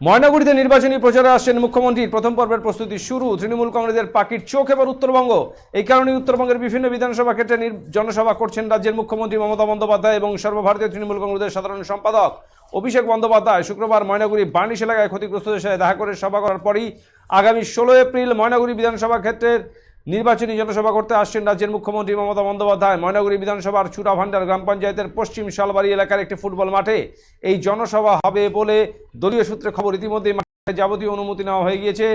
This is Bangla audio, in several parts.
ময়নাগুড়িতে নির্বাচনী প্রচারে আসছেন মুখ্যমন্ত্রীর প্রথম পর্বের প্রস্তুতি শুরু। তৃণমূল কংগ্রেসের পাখির চোখ এবার উত্তরবঙ্গ। এই কারণে উত্তরবঙ্গের বিভিন্ন বিধানসভা ক্ষেত্রে জনসভা করছেন রাজ্যের মুখ্যমন্ত্রী মমতা বন্দ্যোপাধ্যায় এবং সর্বভারতীয় তৃণমূল কংগ্রেসের সাধারণ সম্পাদক অভিষেক বন্দ্যোপাধ্যায়। শুক্রবার ময়নাগুড়ি বার্নিশ এলাকায় ক্ষতিগ্রস্তদের সাথে দেখা করে সভা করার পরই আগামী ষোলো এপ্রিল ময়নাগুড়ি বিধানসভা ক্ষেত্রের নির্বাচনী জনসভা করতে আসছেন রাজ্যের মুখ্যমন্ত্রী মমতা বন্দ্যোপাধ্যায়। ময়নাগুড়ি বিধানসভার চুরাভান্ডার গ্রাম পঞ্চায়েতের পশ্চিম শালবাড়ি এলাকার একটি ফুটবল মাঠে এই জনসভা হবে বলে দলীয় সূত্রে খবর ইতিমধ্যে মাঠে যাবতীয় অনুমতি নেওয়া হয়ে গিয়েছে।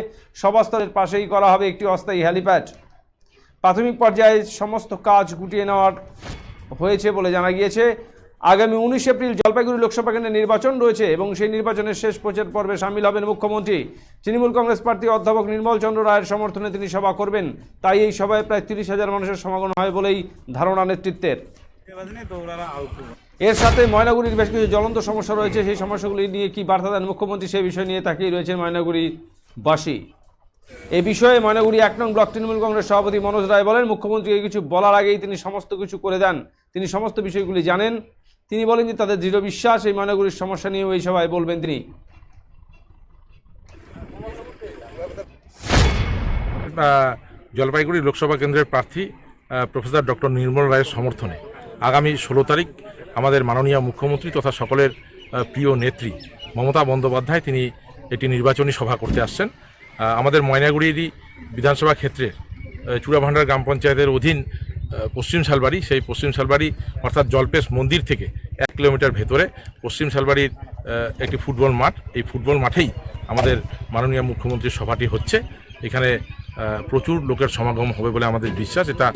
সভাস্থলের পাশেই করা হবে একটি অস্থায়ী হ্যালিপ্যাড। প্রাথমিক পর্যায়ে সমস্ত কাজ গুটিয়ে নেওয়ার হয়েছে বলে জানা গিয়েছে। আগামী উনিশ এপ্রিল জলপাইগুড়ি লোকসভা কেন্দ্রে নির্বাচন রয়েছে এবং সেই নির্বাচনের শেষ প্রচার পর্বে সামিল হবেন মুখ্যমন্ত্রী। তৃণমূল কংগ্রেস প্রার্থী অধ্যাপক নির্মল চন্দ্র রায়ের সমর্থনে তিনি সভা করবেন। তাই এই সভায় প্রায় তিরিশ হাজার মানুষের সমাগম হয় বলেই ধারণা নেতৃত্বের। এর সাথে ময়নাগুড়ির বেশ কিছু জ্বলন্ত সমস্যা রয়েছে। সেই সমস্যাগুলি নিয়ে কি বার্তা দেন মুখ্যমন্ত্রী সেই বিষয় নিয়ে তাকিয়ে রয়েছেন ময়নাগুড়িবাসী। এ বিষয়ে ময়নাগুড়ি এক নং ব্লক তৃণমূল কংগ্রেস সভাপতি মনোজ রায় বলেন, মুখ্যমন্ত্রীকে কিছু বলার আগেই তিনি সমস্ত কিছু করে দেন। তিনি সমস্ত বিষয়গুলি জানেন। তিনি বলেন যে তাদের দৃঢ় বিশ্বাস এই ময়নাগুড়ির সমস্যা নিয়েও এই সভায় বলবেন তিনি। জলপাইগুড়ি লোকসভা কেন্দ্রের প্রার্থী প্রফেসর ডক্টর নির্মল রায়ের সমর্থনে আগামী ষোলো তারিখ আমাদের মাননীয় মুখ্যমন্ত্রী তথা সকলের প্রিয় নেত্রী মমতা বন্দ্যোপাধ্যায় তিনি একটি নির্বাচনী সভা করতে আসছেন। আমাদের ময়নাগুড়িরই বিধানসভা ক্ষেত্রে আহ, চূড়াভান্ডার গ্রাম পঞ্চায়েতের অধীন পশ্চিম শালবাড়ি, সেই পশ্চিম শালবাড়ি অর্থাৎ জলপেশ মন্দির থেকে এক কিলোমিটার ভেতরে পশ্চিম শালবাড়ির একটি ফুটবল মাঠ। এই ফুটবল মাঠেই আমাদের মাননীয় মুখ্যমন্ত্রীর সভাটি হচ্ছে। এখানে প্রচুর লোকের সমাগম হবে বলে আমাদের বিশ্বাস। এটা